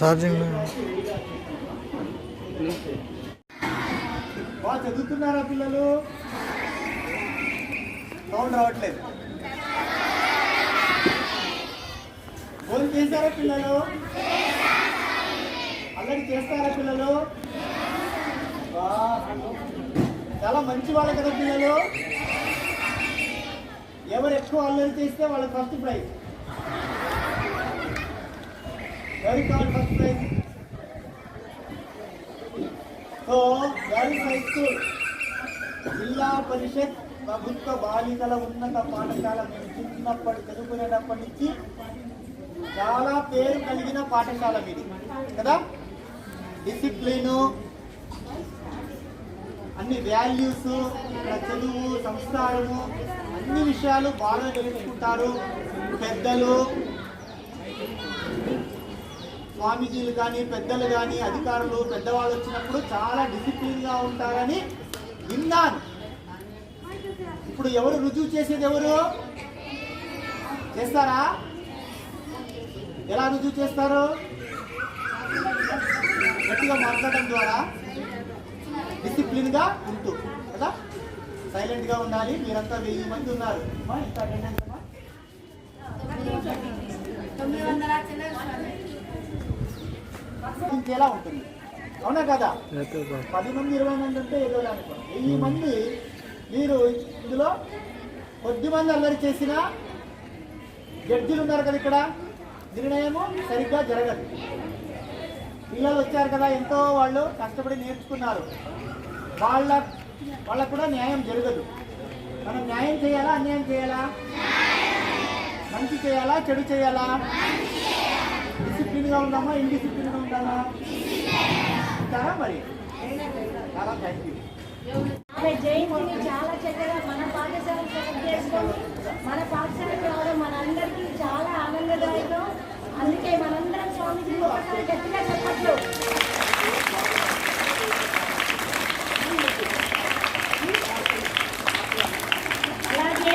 Charging. బాగా చదువుతున్నారా పిల్లలు? సౌండ్ రావట్లేదు. ఫోన్ చేశారా పిల్లలు? అల్లరి చేస్తారా పిల్లలు? చాలా మంచి వాళ్ళు కదా పిల్లలు. ఎవరు ఎక్కువ అల్లరి చేస్తే వాళ్ళకి ఫస్ట్ ప్రైజ్ ఎవరికి కావాలి సో గర్ల్స్ జిల్లా పరిషత్ ప్రభుత్వ బాలికల ఉన్నత పాఠశాల మేము చిన్నప్పటి చదువుకునేటప్పటి నుంచి చాలా పేరు కలిగిన పాఠశాల మీది. కదా? డిసిప్లిను అన్ని వాల్యూస్ ఇక్కడ చదువు సంస్కారము అన్ని విషయాలు బాగా నేర్చుకుంటారు పెద్దలు స్వామీజీలు కానీ పెద్దలు కానీ అధికారులు పెద్దవాళ్ళు వచ్చినప్పుడు చాలా డిసిప్లిన్గా ఉంటారని విన్నాను. ఇప్పుడు ఎవరు రుజువు చేసేది ఎవరు? చేస్తారా? ఎలా రుజువు చేస్తారు? గట్టిగా మాట్లాడడం ద్వారా డిసిప్లిన్గా ఉంటూ కదా? సైలెంట్గా ఉండాలి. మీరంతా వెయ్యి మంది ఉన్నారు. అమ్మా, ఎంత అటెండెన్స్ అమ్మా? ఇంకెలా ఉంటుంది? అవునా కదా? పది మంది ఇరవై మంది ఉంటే ఏదో అనుకో వెయ్యి మంది మీరు ఇందులో కొద్ది మంది అల్లరి చేసిన జడ్జిలు ఉన్నారు కదా ఇక్కడ. నిర్ణయము సరిగ్గా జరగదు. పిల్లలు వచ్చారు కదా ఎంతో వాళ్ళు కష్టపడి నేర్చుకున్నారు. వాళ్ళ వాళ్ళకు కూడా న్యాయం జరగదు. మనం న్యాయం చేయాలా అన్యాయం చేయాలా? మంచి చేయాలా చెడు చేయాలా? డిసిప్లిన్గా ఉందామా ఇండిసిప్లిన్గా ఉందామా ఇస్తారా మరి. చాలా థ్యాంక్ యూ జయంతిని చాలా చక్కగా మన పాఠశాల సెలెక్ట్ చేసుకొని మన పాఠశాలకు రావడం మనందరికీ చాలా ఆనందదాయకం. అందుకే మనందరం స్వామిజీ ఒకసారి గట్టిగా చెప్పట్లు అలాగే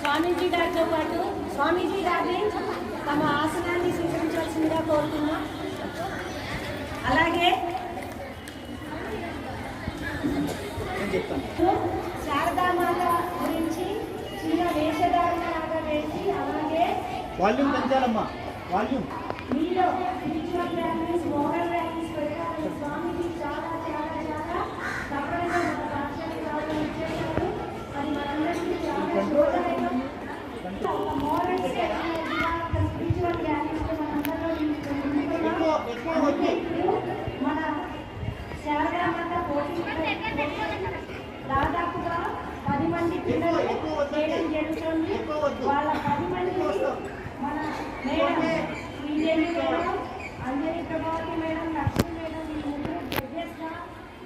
స్వామీజీ గారితో పాటు స్వామీజీ గారిని తమ ఆసనాన్ని స్వీకరించాల్సిందిగా కోరుతున్నాం అలాగే శారదామాత గురించి చిన్న వేషధారణ లాగా వేసి అలాగే వాల్యూమ్ పెంచాలమ్మా. వాల్యూమ్. మీలో స్పిరిచువల్ వాల్యూస్ మోరల్ వాల్యూస్ పెట్టాలని స్వామిజీ చాలా చాలా చాలా తప్పనిగా మన రాష్ట్రానికి రావడం ఇచ్చేశారు అది మనందరికీ చాలా శుభదాయకం మోరల్ స్పిరిచువల్ వాల్యూస్ మనందరిలో ఎక్కువ ఎక్కువ వద్దు మన శారదామాత పోటీ దాదాపుగా పది మంది పిల్లలు ఎక్కువ వద్దండి. చేయడం జరుగుతుంది ఎక్కువ వద్దు. వాళ్ళ పది మంది మన madam Sridevi madam Anjali Prabhavati madam Lakshmi madam ఈ ముగ్గురు జడ్జెస్గా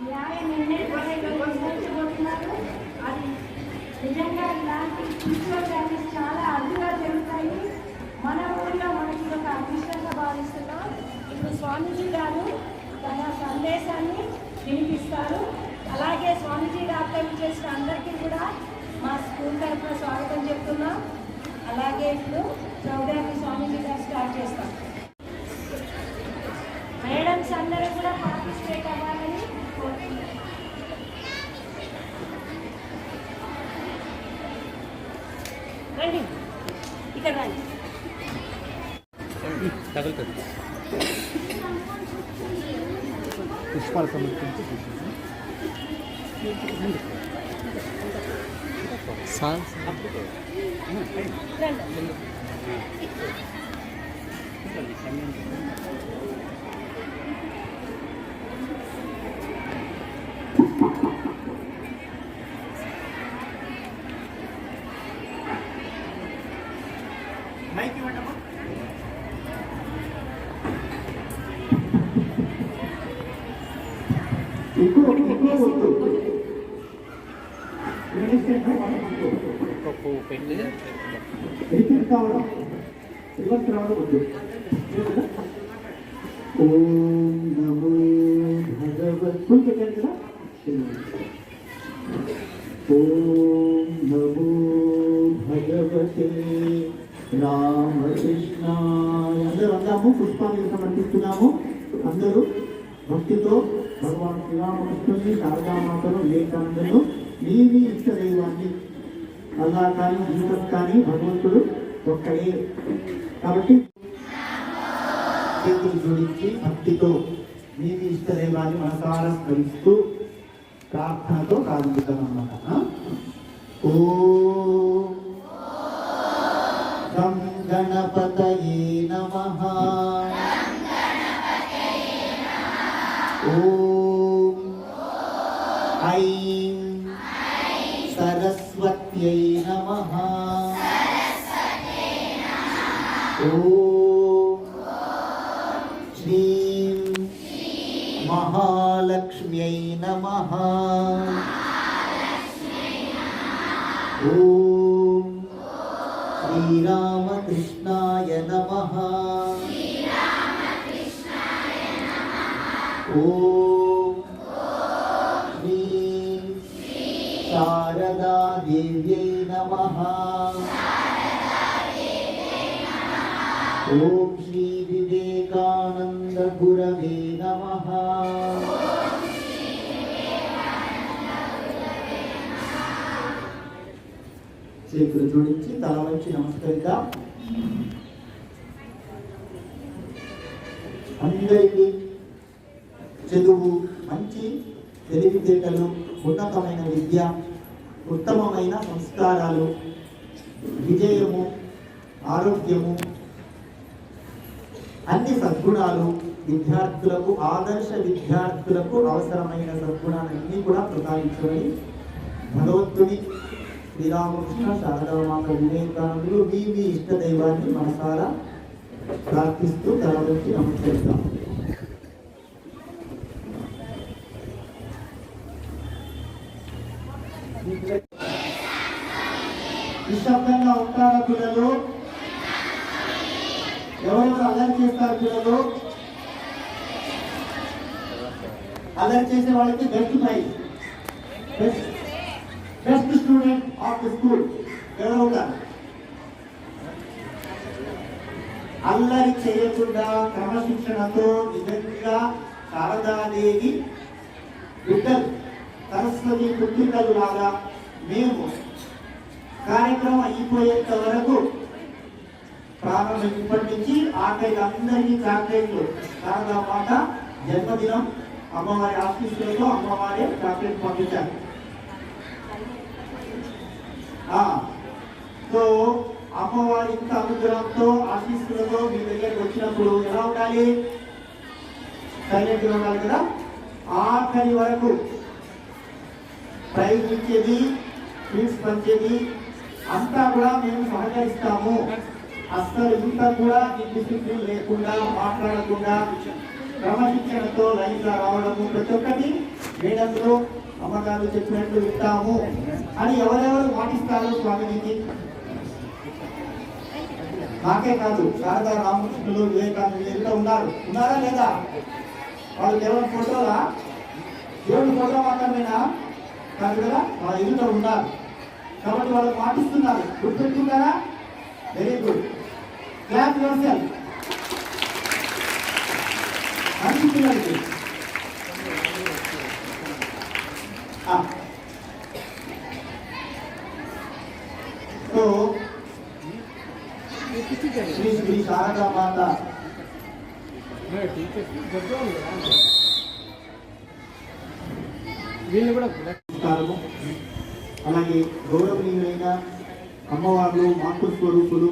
న్యాయ నిర్ణయించబోతున్నారు అది నిజంగా ఇలాంటి స్పిరిచువల్ వాల్యూస్ చాలా అరుదుగా జరుగుతాయి. మన ఊళ్ళో మనకి ఒక అదృష్టంగా భావిస్తున్నాం. ఇప్పుడు స్వామీజీ గారు తన సందేశాన్ని వినిపిస్తారు. అలాగే స్వామీజీ గారితో చేసిన అందరికీ కూడా మా స్కూల్ తరఫున స్వాగతం చెప్తున్నాం. అలాగే ఇప్పుడు ప్రోగ్రామ్ని స్వామీజీ గారు స్టార్ట్ చేస్తాం మేడమ్స్ అందరూ కూడా పార్టిసిపేట్ అవ్వాలని రండి. ఇక్కడ రండి. పుష్పాలు సమర్పించి రండి మైక్ ఇవ్వండమ్మా రిపీట్ కావడం రివర్స్ రావడం ఓం నమో భగవత్ ఫుల్ కదా ఓం నమో. భగవతే రామకృష్ణాయ అందరూ అందామా పుష్పాన్ని సమర్పిస్తున్నాము అందరూ భక్తితో భగవాన్ శ్రీరామకృష్ణుని శారదామాతను వివేకానందను ఏమీ మీ ఇష్ట అల్లా కానీ జీసస్ కానీ భగవంతుడు ఒక్కడే. కాబట్టి జోడించి భక్తితో మీ మీ ఇష్ట దైవాన్ని మనసారా స్మరిస్తూ ప్రార్థనతో ప్రారంభిద్దాం అన్నమాట. ఓ గం గణపతయే నమః. ఓ ఓం శ్రీరామకృష్ణాయ నమః ఓం శ్రీ శారదా దేవ్యై నమః ఓం శ్రీ వివేకానంద గురవే నమః చేతులు జోడించి తల వంచి నమస్కరిద్దాం. అందరికీ చదువు మంచి తెలివితేటలు ఉన్నతమైన విద్య ఉత్తమమైన సంస్కారాలు విజయము ఆరోగ్యము అన్ని సద్గుణాలు విద్యార్థులకు ఆదర్శ విద్యార్థులకు అవసరమైన సద్గుణాలన్నీ కూడా ప్రసాదించమని భగవంతుని శ్రీరామకృష్ణ శారదామాత వివేకానందులు మీ మీ ఇష్ట దైవాన్ని మనసారా ప్రార్థిస్తూ తల నమస్కరిస్తాం నిశ్శబ్దంగా ఉంటారా పిల్లలు ఎవరెవరు అలర్ట్ చేస్తారు పిల్లలు అలర్ట్ చేసే వాళ్ళకి best prize best best student of the school ఎవరు అల్లరి చేయకుండా క్రమశిక్షణతో నిజంగా శారదాదేవి బిడ్డలు సరస్వతి పుత్రికలు లాగా మేము కార్యక్రమం అయిపోయేంత వరకు ప్రారంభం ఇప్పటి నుంచి ఆఖరి అందరికీ చాక్లెట్లు శారదా మాట జన్మదినం అమ్మవారి ఆఫీసులతో అమ్మవారే చాక్లెట్ పంపించారు. సో అమ్మవారి ఇంత అనుగ్రహంతో ఆశీస్సులతో మీ దగ్గరికి వచ్చినప్పుడు ఎలా ఉండాలి? సైలెంట్ ఉండాలి కదా? ఆఖరి వరకు ప్రైజ్ ఇచ్చేది స్వీట్స్ పంచేది అంతా కూడా మేము సహకరిస్తాము. అస్సలు ఇంత కూడా డిసిప్లిన్ లేకుండా మాట్లాడకుండా క్రమశిక్షణతో లైన్గా రావడము ప్రతి ఒక్కటి మేడంలో అమ్మగారు చెప్పినట్లు వింటాము అని ఎవరెవరు మాటిస్తారో స్వామికి నాకే కాదు శారదా రామకృష్ణులు వివేకానందులు ఎంత ఉన్నారు? ఉన్నారా లేదా? వాళ్ళు కేవలం ఫోటోలా? దేవుడి ఫోటో మాత్రమేనా? కాదు కదా వాళ్ళ ఎదుట ఉన్నారు. కాబట్టి వాళ్ళు మాటిస్తున్నారు. గుర్తుపెట్టుకున్నారా very good clap yourself మంచి పిల్లలకి ఆ. సో శ్రీ శ్రీ శారదా మాత అలాగే గౌరవనీయులైన అమ్మవార్లు మాతృ స్వరూపులు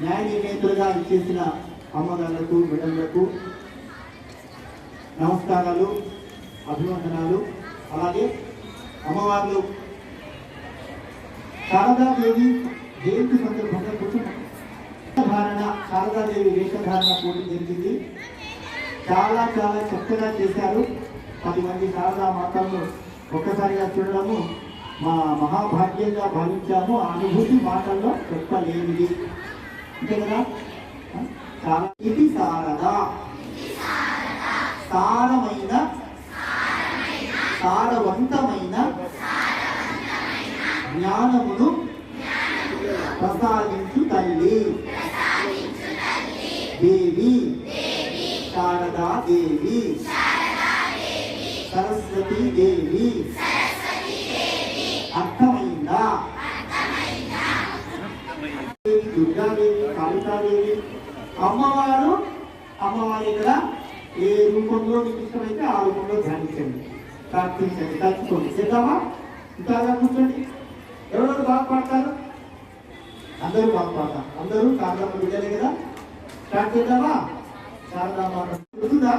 న్యాయ నిర్ణేతలుగా ఇచ్చేసిన అమ్మగారులకు బిడ్డలకు నమస్కారాలు అభివందనాలు. అలాగే అమ్మవార్లు శారదాదేవి జయంతి సందర్భంగా కొంచెం శారదాదేవి వేషధారణ పోటీ జరిగింది. చాలా చాలా చక్కగా చేశారు. పది మంది శారదా మాతలను ఒక్కసారిగా చూడడము. మా మహాభాగ్యంగా భావించాము. ఆ అనుభూతి మాటల్లో చెప్పలేనిది. అంతే కదా? చాలా ఇది శారదా సారమైన సారవంతమైన జ్ఞానమును ప్రసాదించు తల్లి దేవి. శారదా దేవి. సరస్వతి దేవి. అర్థమైందా? దుర్గాదేవి కాళికాదేవి. అమ్మవారు అమ్మవారి ఇక్కడ ఏ రూపంలో మీకు ఇష్టమైతే ఆ రూపంలో ధ్యానించండి. ప్రార్థించండి. తలుచుకోండి చేద్దామా? ఇంకా కూర్చోండి? ఎవరెవరు బాగా పాడతారు అందరూ బాగా పాడతారు అందరూ శారదమ్మ బిడ్డలే కదా? స్టార్ట్ చేద్దామా శారదమ్మ గుర్తుందా